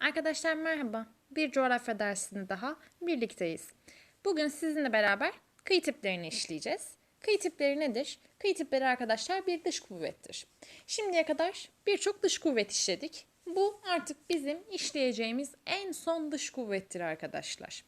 Arkadaşlar merhaba. Bir coğrafya dersinde daha birlikteyiz. Bugün sizinle beraber kıyı tiplerini işleyeceğiz. Kıyı tipleri nedir? Kıyı tipleri arkadaşlar bir dış kuvvettir. Şimdiye kadar birçok dış kuvvet işledik. Bu artık bizim işleyeceğimiz en son dış kuvvettir arkadaşlar.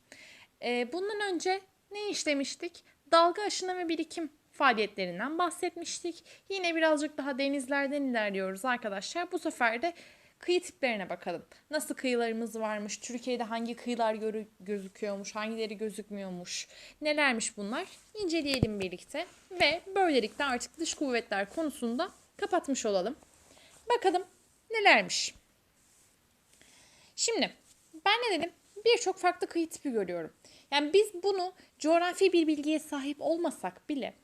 Ee, bundan önce ne işlemiştik? Dalga aşınma ve birikim faaliyetlerinden bahsetmiştik. Yine birazcık daha denizlerden ilerliyoruz arkadaşlar. Bu sefer de kıyı tiplerine bakalım. Nasıl kıyılarımız varmış? Türkiye'de hangi kıyılar görü- gözüküyormuş? Hangileri gözükmüyormuş? Nelermiş bunlar? İnceleyelim birlikte. Ve böylelikle artık dış kuvvetler konusunda kapatmış olalım. Bakalım nelermiş? Şimdi ben ne dedim? Birçok farklı kıyı tipi görüyorum. Yani biz bunu coğrafi bir bilgiye sahip olmasak bile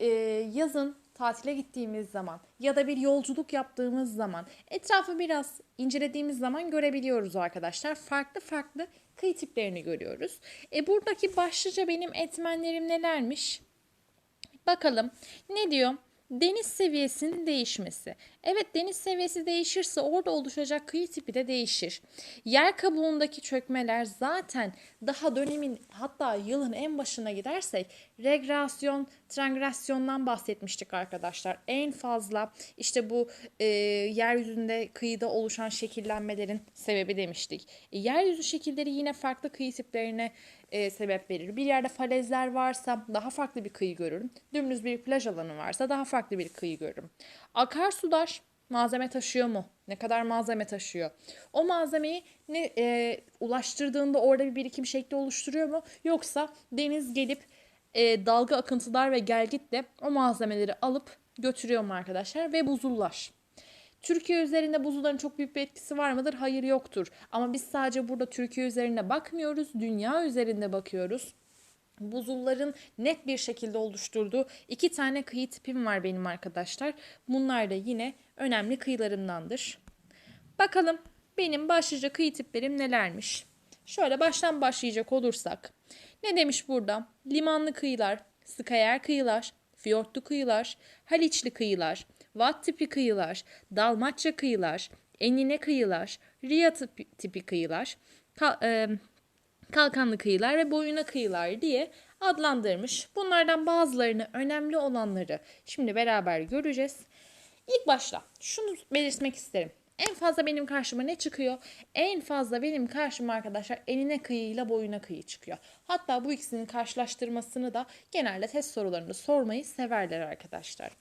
e, yazın tatile gittiğimiz zaman ya da bir yolculuk yaptığımız zaman etrafı biraz incelediğimiz zaman görebiliyoruz arkadaşlar. Farklı farklı kıyı tiplerini görüyoruz. E buradaki başlıca benim etmenlerim nelermiş? Bakalım ne diyor? Deniz seviyesinin değişmesi. Evet deniz seviyesi değişirse orada oluşacak kıyı tipi de değişir. Yer kabuğundaki çökmeler zaten daha dönemin hatta yılın en başına gidersek regresyon, trangrasyondan bahsetmiştik arkadaşlar. En fazla işte bu e, yeryüzünde kıyıda oluşan şekillenmelerin sebebi demiştik. E, yeryüzü şekilleri yine farklı kıyı tiplerine e, sebep verir. Bir yerde falezler varsa daha farklı bir kıyı görürüm. Dümdüz bir plaj alanı varsa daha farklı bir kıyı görürüm. Akarsular malzeme taşıyor mu? Ne kadar malzeme taşıyor? O malzemeyi ne e, ulaştırdığında orada bir birikim şekli oluşturuyor mu? Yoksa deniz gelip e, dalga akıntılar ve gelgitle o malzemeleri alıp götürüyor mu arkadaşlar? Ve buzullar. Türkiye üzerinde buzulların çok büyük bir etkisi var mıdır? Hayır yoktur. Ama biz sadece burada Türkiye üzerine bakmıyoruz. Dünya üzerinde bakıyoruz. Buzulların net bir şekilde oluşturduğu iki tane kıyı tipim var benim arkadaşlar. Bunlar da yine önemli kıyılarımdandır. Bakalım benim başlıca kıyı tiplerim nelermiş? Şöyle baştan başlayacak olursak. Ne demiş burada? Limanlı kıyılar, skayer kıyılar, fiyortlu kıyılar, haliçli kıyılar, vat tipi kıyılar, dalmaçya kıyılar, enine kıyılar, riya tipi, tipi kıyılar, ka- e, kalkanlı kıyılar ve boyuna kıyılar diye adlandırmış. Bunlardan bazılarını önemli olanları şimdi beraber göreceğiz. İlk başta şunu belirtmek isterim. En fazla benim karşıma ne çıkıyor? En fazla benim karşıma arkadaşlar enine kıyıyla boyuna kıyı çıkıyor. Hatta bu ikisinin karşılaştırmasını da genelde test sorularında sormayı severler arkadaşlar.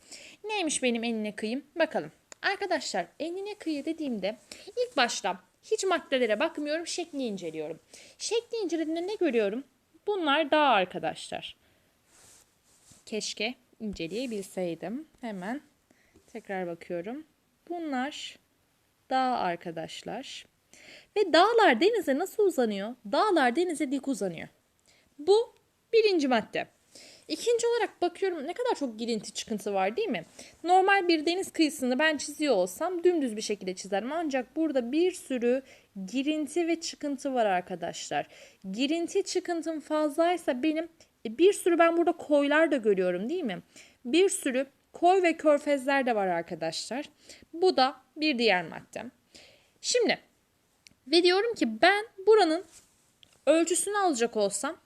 Neymiş benim enine kıyım? Bakalım. Arkadaşlar enine kıyı dediğimde ilk başta hiç maddelere bakmıyorum, şekli inceliyorum. Şekli incelediğimde ne görüyorum? Bunlar dağ arkadaşlar. Keşke inceleyebilseydim. Hemen tekrar bakıyorum. Bunlar dağ arkadaşlar. Ve dağlar denize nasıl uzanıyor? Dağlar denize dik uzanıyor. Bu birinci madde. İkinci olarak bakıyorum ne kadar çok girinti çıkıntı var değil mi? Normal bir deniz kıyısını ben çiziyor olsam dümdüz bir şekilde çizerim. Ancak burada bir sürü girinti ve çıkıntı var arkadaşlar. Girinti çıkıntım fazlaysa benim e, bir sürü ben burada koylar da görüyorum değil mi? Bir sürü koy ve körfezler de var arkadaşlar. Bu da bir diğer maddem. Şimdi ve diyorum ki ben buranın ölçüsünü alacak olsam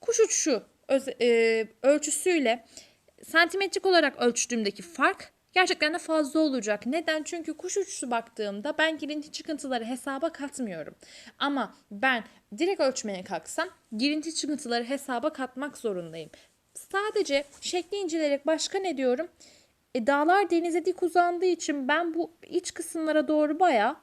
kuş uçuşu öz- e, ölçüsüyle santimetrik olarak ölçtüğümdeki fark gerçekten de fazla olacak. Neden? Çünkü kuş uçuşu baktığımda ben girinti çıkıntıları hesaba katmıyorum. Ama ben direkt ölçmeye kalksam girinti çıkıntıları hesaba katmak zorundayım. Sadece şekli inceleyerek başka ne diyorum? E, dağlar denize dik uzandığı için ben bu iç kısımlara doğru bayağı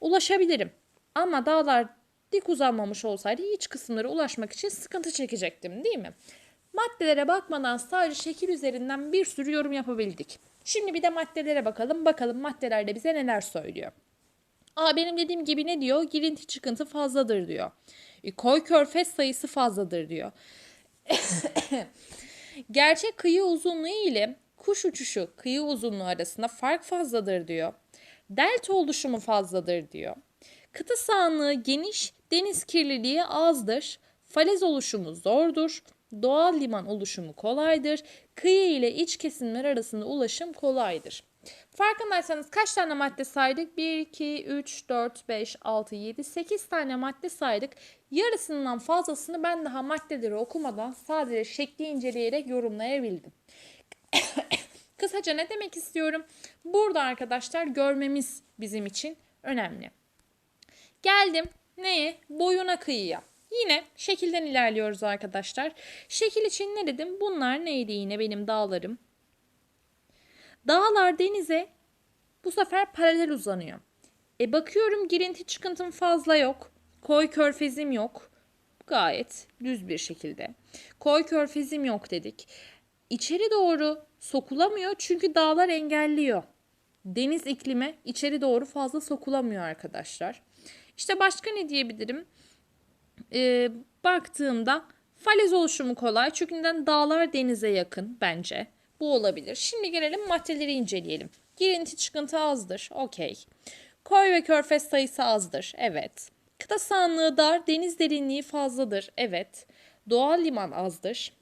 ulaşabilirim. Ama dağlar dik uzanmamış olsaydı iç kısımlara ulaşmak için sıkıntı çekecektim değil mi? Maddelere bakmadan sadece şekil üzerinden bir sürü yorum yapabildik. Şimdi bir de maddelere bakalım. Bakalım maddelerde bize neler söylüyor. Aa benim dediğim gibi ne diyor? Girinti çıkıntı fazladır diyor. E, koy körfez sayısı fazladır diyor. Gerçek kıyı uzunluğu ile kuş uçuşu kıyı uzunluğu arasında fark fazladır diyor. Delta oluşumu fazladır diyor. Kıta sahanlığı geniş, deniz kirliliği azdır. Falez oluşumu zordur. Doğal liman oluşumu kolaydır. Kıyı ile iç kesimler arasında ulaşım kolaydır. Farkındaysanız kaç tane madde saydık? 1, 2, 3, 4, 5, 6, 7, 8 tane madde saydık. Yarısından fazlasını ben daha maddeleri okumadan sadece şekli inceleyerek yorumlayabildim. Kısaca ne demek istiyorum? Burada arkadaşlar görmemiz bizim için önemli. Geldim neye? Boyuna kıyıya. Yine şekilden ilerliyoruz arkadaşlar. Şekil için ne dedim? Bunlar neydi yine benim dağlarım? Dağlar denize bu sefer paralel uzanıyor. E bakıyorum girinti çıkıntım fazla yok. Koy körfezim yok. Gayet düz bir şekilde. Koy körfezim yok dedik. İçeri doğru sokulamıyor çünkü dağlar engelliyor. Deniz iklimi içeri doğru fazla sokulamıyor arkadaşlar. İşte başka ne diyebilirim? Ee, baktığımda falez oluşumu kolay çünkü neden dağlar denize yakın bence. Bu olabilir. Şimdi gelelim maddeleri inceleyelim. Girinti çıkıntı azdır. Okey. Koy ve körfez sayısı azdır. Evet. Kıta sahanlığı dar, deniz derinliği fazladır. Evet. Doğal liman azdır.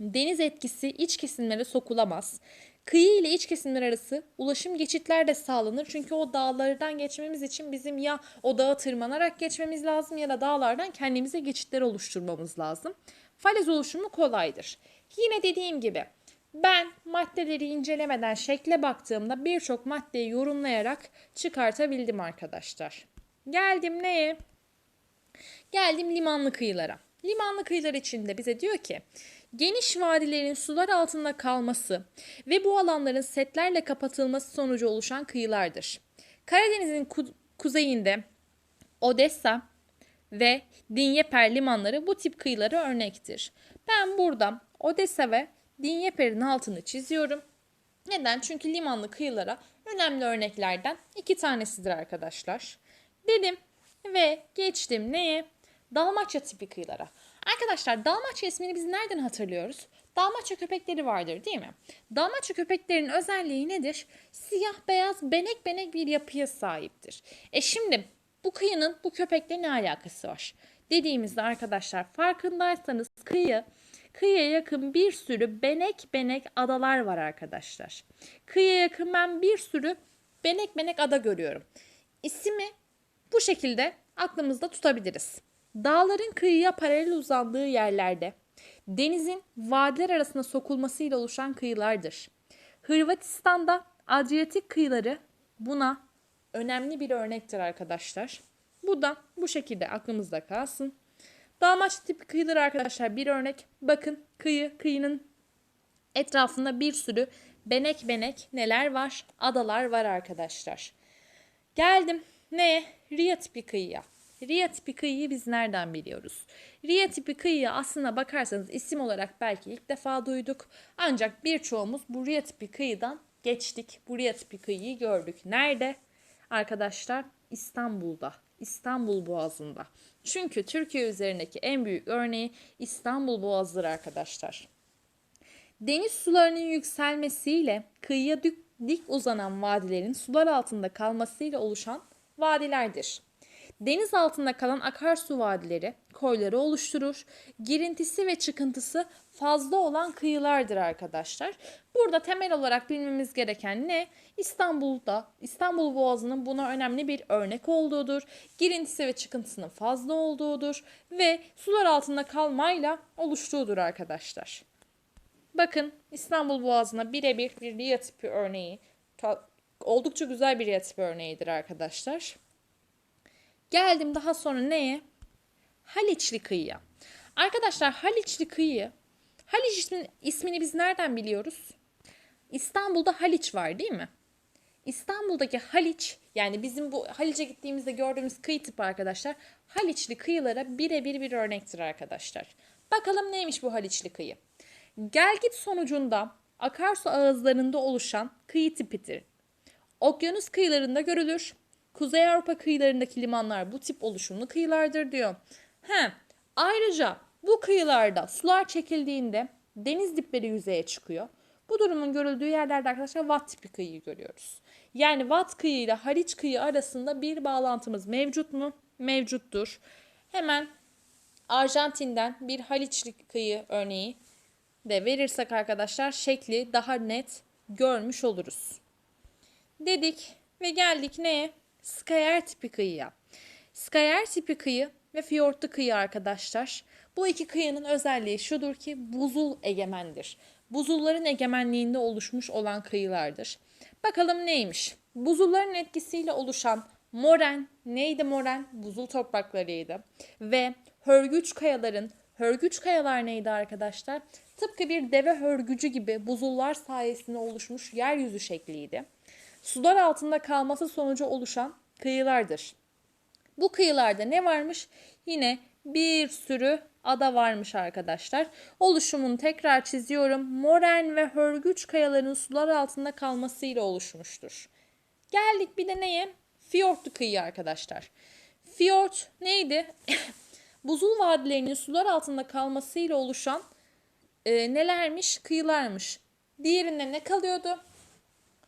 Deniz etkisi iç kesimlere sokulamaz. Kıyı ile iç kesimler arası ulaşım geçitler de sağlanır. Çünkü o dağlardan geçmemiz için bizim ya o dağı tırmanarak geçmemiz lazım ya da dağlardan kendimize geçitler oluşturmamız lazım. Falez oluşumu kolaydır. Yine dediğim gibi ben maddeleri incelemeden şekle baktığımda birçok maddeyi yorumlayarak çıkartabildim arkadaşlar. Geldim neye? Geldim limanlı kıyılara. Limanlı kıyılar içinde bize diyor ki geniş vadilerin sular altında kalması ve bu alanların setlerle kapatılması sonucu oluşan kıyılardır. Karadeniz'in ku- kuzeyinde Odessa ve Dinyeper limanları bu tip kıyılara örnektir. Ben burada Odessa ve Dinyeper'in altını çiziyorum. Neden? Çünkü limanlı kıyılara önemli örneklerden iki tanesidir arkadaşlar. Dedim ve geçtim neye? Dalmaçya tipi kıyılara. Arkadaşlar Dalmaçya ismini biz nereden hatırlıyoruz? Dalmaçya köpekleri vardır değil mi? Dalmaçya köpeklerin özelliği nedir? Siyah beyaz benek benek bir yapıya sahiptir. E şimdi bu kıyının bu köpekle ne alakası var? Dediğimizde arkadaşlar farkındaysanız kıyı kıyıya yakın bir sürü benek benek adalar var arkadaşlar. Kıyıya yakın ben bir sürü benek benek ada görüyorum. İsmi bu şekilde aklımızda tutabiliriz. Dağların kıyıya paralel uzandığı yerlerde denizin vadiler arasında sokulmasıyla oluşan kıyılardır. Hırvatistan'da Adriyatik kıyıları buna önemli bir örnektir arkadaşlar. Bu da bu şekilde aklımızda kalsın. Dalmaç tipi kıyılar arkadaşlar bir örnek. Bakın kıyı, kıyının etrafında bir sürü benek benek neler var? Adalar var arkadaşlar. Geldim ne? Riya tipi kıyıya. Riya tipi kıyıyı biz nereden biliyoruz? Riya tipi kıyıya aslına bakarsanız isim olarak belki ilk defa duyduk. Ancak birçoğumuz bu Riya tipi kıyıdan geçtik. Bu Riya tipi kıyıyı gördük. Nerede? Arkadaşlar İstanbul'da. İstanbul Boğazı'nda. Çünkü Türkiye üzerindeki en büyük örneği İstanbul Boğazı'dır arkadaşlar. Deniz sularının yükselmesiyle kıyıya dik, dik uzanan vadilerin sular altında kalmasıyla oluşan vadilerdir. Deniz altında kalan akarsu vadileri koyları oluşturur. Girintisi ve çıkıntısı fazla olan kıyılardır arkadaşlar. Burada temel olarak bilmemiz gereken ne? İstanbul'da İstanbul Boğazı'nın buna önemli bir örnek olduğudur. Girintisi ve çıkıntısının fazla olduğudur ve sular altında kalmayla oluştuğudur arkadaşlar. Bakın İstanbul Boğazı'na birebir bir riya tipi örneği. Oldukça güzel bir riya tipi örneğidir arkadaşlar. Geldim daha sonra neye? Haliçli kıyıya. Arkadaşlar Haliçli kıyı. Haliç ismini, ismini biz nereden biliyoruz? İstanbul'da Haliç var değil mi? İstanbul'daki Haliç yani bizim bu Haliç'e gittiğimizde gördüğümüz kıyı tipi arkadaşlar Haliçli kıyılara birebir bir örnektir arkadaşlar. Bakalım neymiş bu Haliçli kıyı? Gelgit sonucunda akarsu ağızlarında oluşan kıyı tipidir. Okyanus kıyılarında görülür. Kuzey Avrupa kıyılarındaki limanlar bu tip oluşumlu kıyılardır diyor. He, ayrıca bu kıyılarda sular çekildiğinde deniz dipleri yüzeye çıkıyor. Bu durumun görüldüğü yerlerde arkadaşlar Watt tipi kıyıyı görüyoruz. Yani Watt kıyı ile Haliç kıyı arasında bir bağlantımız mevcut mu? Mevcuttur. Hemen Arjantin'den bir Haliçli kıyı örneği de verirsek arkadaşlar şekli daha net görmüş oluruz. dedik ve geldik neye? Skayer tipi kıyıya. Skayer tipi kıyı ve fiyortlu kıyı arkadaşlar. Bu iki kıyının özelliği şudur ki buzul egemendir. Buzulların egemenliğinde oluşmuş olan kıyılardır. Bakalım neymiş? Buzulların etkisiyle oluşan moren neydi moren? Buzul topraklarıydı. Ve hörgüç kayaların Hörgüç kayalar neydi arkadaşlar? Tıpkı bir deve hörgücü gibi buzullar sayesinde oluşmuş yeryüzü şekliydi. Sular altında kalması sonucu oluşan kıyılardır. Bu kıyılarda ne varmış? Yine bir sürü ada varmış arkadaşlar. Oluşumunu tekrar çiziyorum. Moren ve hörgüç kayaların sular altında kalmasıyla oluşmuştur. Geldik bir de neye? Fiyortlu kıyı arkadaşlar. Fiyort neydi? Buzul vadilerinin sular altında kalmasıyla oluşan e, nelermiş? Kıyılarmış. Diğerinde ne kalıyordu?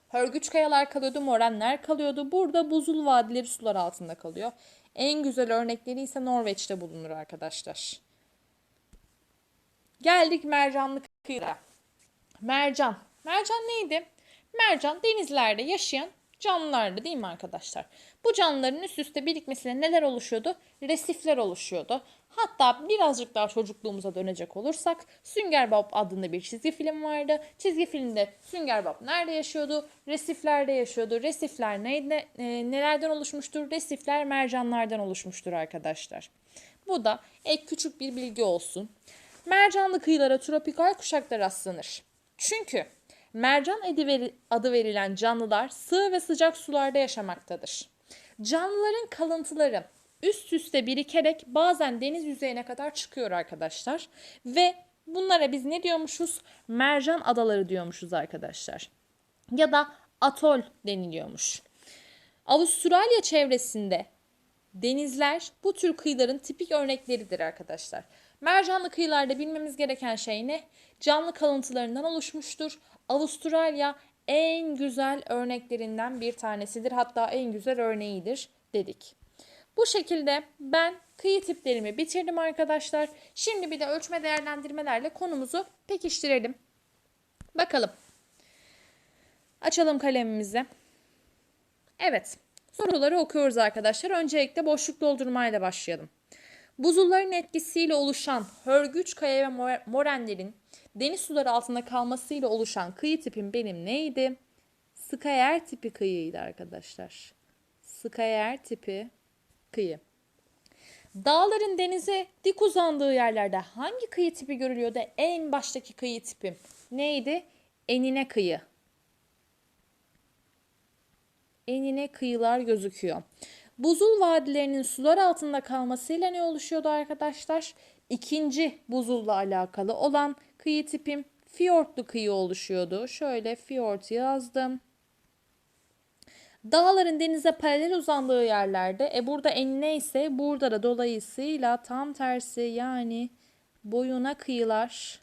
Hörgüç kayalar kalıyordu, morenler kalıyordu. Burada buzul vadileri sular altında kalıyor. En güzel örnekleri ise Norveç'te bulunur arkadaşlar. Geldik mercanlı kıyıya. Mercan. Mercan neydi? Mercan denizlerde yaşayan canlılardı değil mi arkadaşlar? Bu canlıların üst üste birikmesiyle neler oluşuyordu? Resifler oluşuyordu. Hatta birazcık daha çocukluğumuza dönecek olursak Sünger Bob adında bir çizgi film vardı. Çizgi filmde Sünger Bob nerede yaşıyordu? Resiflerde yaşıyordu. Resifler neydi, e, nelerden oluşmuştur? Resifler mercanlardan oluşmuştur arkadaşlar. Bu da ek küçük bir bilgi olsun. Mercanlı kıyılara tropikal kuşaklar rastlanır. Çünkü mercan adı verilen canlılar sığ ve sıcak sularda yaşamaktadır. Canlıların kalıntıları üst üste birikerek bazen deniz yüzeyine kadar çıkıyor arkadaşlar. Ve bunlara biz ne diyormuşuz? Mercan adaları diyormuşuz arkadaşlar. Ya da atol deniliyormuş. Avustralya çevresinde denizler bu tür kıyıların tipik örnekleridir arkadaşlar. Mercanlı kıyılarda bilmemiz gereken şey ne? Canlı kalıntılarından oluşmuştur. Avustralya en güzel örneklerinden bir tanesidir. Hatta en güzel örneğidir dedik. Bu şekilde ben kıyı tiplerimi bitirdim arkadaşlar. Şimdi bir de ölçme değerlendirmelerle konumuzu pekiştirelim. Bakalım. Açalım kalemimizi. Evet. Soruları okuyoruz arkadaşlar. Öncelikle boşluk doldurmayla başlayalım. Buzulların etkisiyle oluşan hörgüç kaya ve morenlerin deniz suları altında kalmasıyla oluşan kıyı tipim benim neydi? Skayer tipi kıyıydı arkadaşlar. Skayer tipi kıyı. Dağların denize dik uzandığı yerlerde hangi kıyı tipi görülüyordu? En baştaki kıyı tipim neydi? Enine kıyı. Enine kıyılar gözüküyor. Buzul vadilerinin sular altında kalmasıyla ne oluşuyordu arkadaşlar? İkinci buzulla alakalı olan kıyı tipim fiyortlu kıyı oluşuyordu. Şöyle fiyort yazdım. Dağların denize paralel uzandığı yerlerde e burada enine ise burada da dolayısıyla tam tersi yani boyuna kıyılar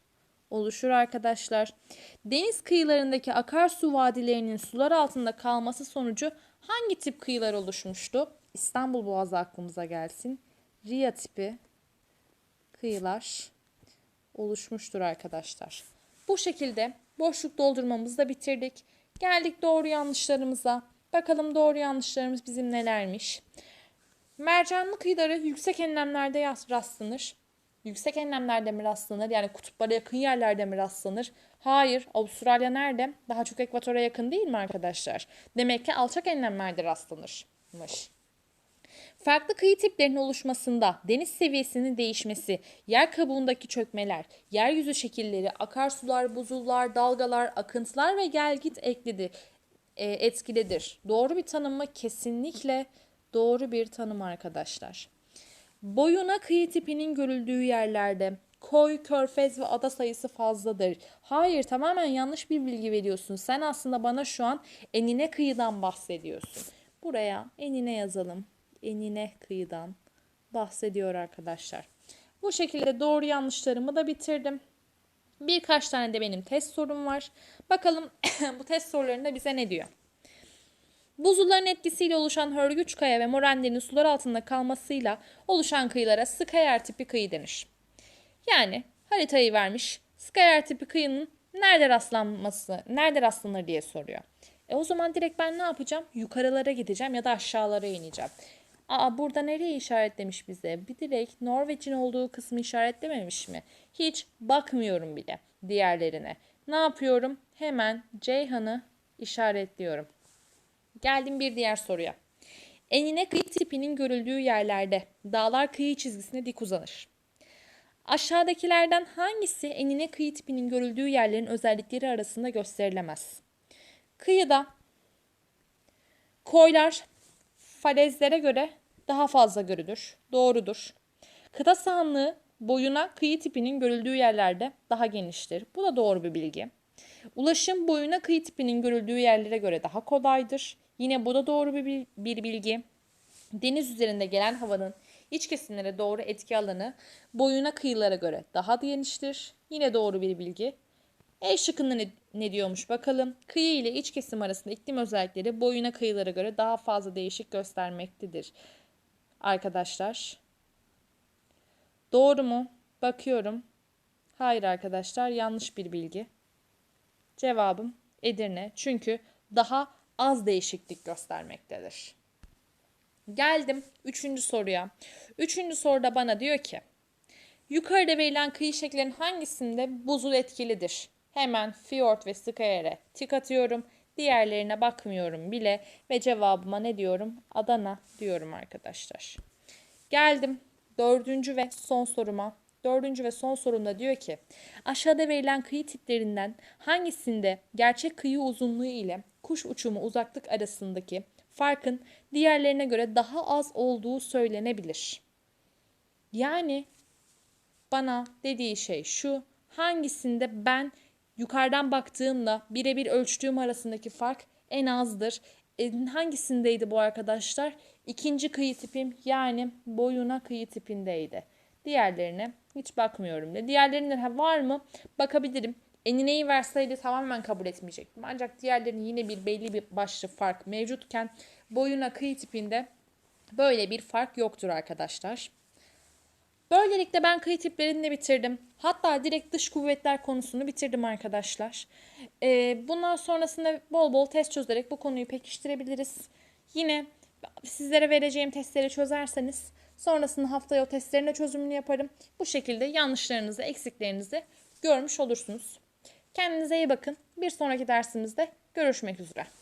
oluşur arkadaşlar. Deniz kıyılarındaki akarsu vadilerinin sular altında kalması sonucu hangi tip kıyılar oluşmuştu? İstanbul Boğazı aklımıza gelsin. Ria tipi kıyılar oluşmuştur arkadaşlar. Bu şekilde boşluk doldurmamızı da bitirdik. Geldik doğru yanlışlarımıza. Bakalım doğru yanlışlarımız bizim nelermiş. Mercanlı kıyıları yüksek enlemlerde rastlanır. Yüksek enlemlerde mi rastlanır? Yani kutuplara yakın yerlerde mi rastlanır? Hayır. Avustralya nerede? Daha çok ekvatora yakın değil mi arkadaşlar? Demek ki alçak enlemlerde rastlanırmış. Farklı kıyı tiplerinin oluşmasında deniz seviyesinin değişmesi, yer kabuğundaki çökmeler, yeryüzü şekilleri, akarsular, buzullar, dalgalar, akıntılar ve gelgit eklidir, e, etkilidir. Doğru bir tanım mı? Kesinlikle doğru bir tanım arkadaşlar. Boyuna kıyı tipinin görüldüğü yerlerde koy, körfez ve ada sayısı fazladır. Hayır tamamen yanlış bir bilgi veriyorsun. Sen aslında bana şu an enine kıyıdan bahsediyorsun. Buraya enine yazalım enine kıyıdan bahsediyor arkadaşlar. Bu şekilde doğru yanlışlarımı da bitirdim. Birkaç tane de benim test sorum var. Bakalım bu test sorularında bize ne diyor? Buzulların etkisiyle oluşan hörgüç kaya ve morenlerin sular altında kalmasıyla oluşan kıyılara skayer tipi kıyı denir. Yani haritayı vermiş. Skayer tipi kıyının nerede rastlanması, nerede rastlanır diye soruyor. E o zaman direkt ben ne yapacağım? Yukarılara gideceğim ya da aşağılara ineceğim. Aa burada nereye işaretlemiş bize? Bir direkt Norveç'in olduğu kısmı işaretlememiş mi? Hiç bakmıyorum bile diğerlerine. Ne yapıyorum? Hemen Ceyhan'ı işaretliyorum. Geldim bir diğer soruya. Enine kıyı tipinin görüldüğü yerlerde dağlar kıyı çizgisine dik uzanır. Aşağıdakilerden hangisi enine kıyı tipinin görüldüğü yerlerin özellikleri arasında gösterilemez? Kıyıda koylar falezlere göre daha fazla görülür. Doğrudur. Kıta sahanlığı boyuna kıyı tipinin görüldüğü yerlerde daha geniştir. Bu da doğru bir bilgi. Ulaşım boyuna kıyı tipinin görüldüğü yerlere göre daha kolaydır. Yine bu da doğru bir, bir bilgi. Deniz üzerinde gelen havanın iç kesimlere doğru etki alanı boyuna kıyılara göre daha geniştir. Yine doğru bir bilgi. E şıkkında ne, ne diyormuş bakalım. Kıyı ile iç kesim arasında iklim özellikleri boyuna kıyılara göre daha fazla değişik göstermektedir. Arkadaşlar. Doğru mu? Bakıyorum. Hayır arkadaşlar yanlış bir bilgi. Cevabım Edirne. Çünkü daha az değişiklik göstermektedir. Geldim üçüncü soruya. Üçüncü soruda bana diyor ki Yukarıda verilen kıyı şekillerinin hangisinde buzul etkilidir? Hemen fiyort ve skayere tik atıyorum. Diğerlerine bakmıyorum bile ve cevabıma ne diyorum? Adana diyorum arkadaşlar. Geldim dördüncü ve son soruma. Dördüncü ve son sorumda diyor ki aşağıda verilen kıyı tiplerinden hangisinde gerçek kıyı uzunluğu ile kuş uçumu uzaklık arasındaki farkın diğerlerine göre daha az olduğu söylenebilir? Yani bana dediği şey şu. Hangisinde ben yukarıdan baktığımla birebir ölçtüğüm arasındaki fark en azdır. E, hangisindeydi bu arkadaşlar? İkinci kıyı tipim yani boyuna kıyı tipindeydi. Diğerlerine hiç bakmıyorum bile. Diğerlerinde var mı? Bakabilirim. Enineyi verseydi tamamen kabul etmeyecektim. Ancak diğerlerinin yine bir belli bir başlı fark mevcutken boyuna kıyı tipinde böyle bir fark yoktur arkadaşlar. Böylelikle ben kıyı tiplerini de bitirdim. Hatta direkt dış kuvvetler konusunu bitirdim arkadaşlar. Ee, bundan sonrasında bol bol test çözerek bu konuyu pekiştirebiliriz. Yine sizlere vereceğim testleri çözerseniz sonrasında haftaya o testlerin çözümünü yaparım. Bu şekilde yanlışlarınızı, eksiklerinizi görmüş olursunuz. Kendinize iyi bakın. Bir sonraki dersimizde görüşmek üzere.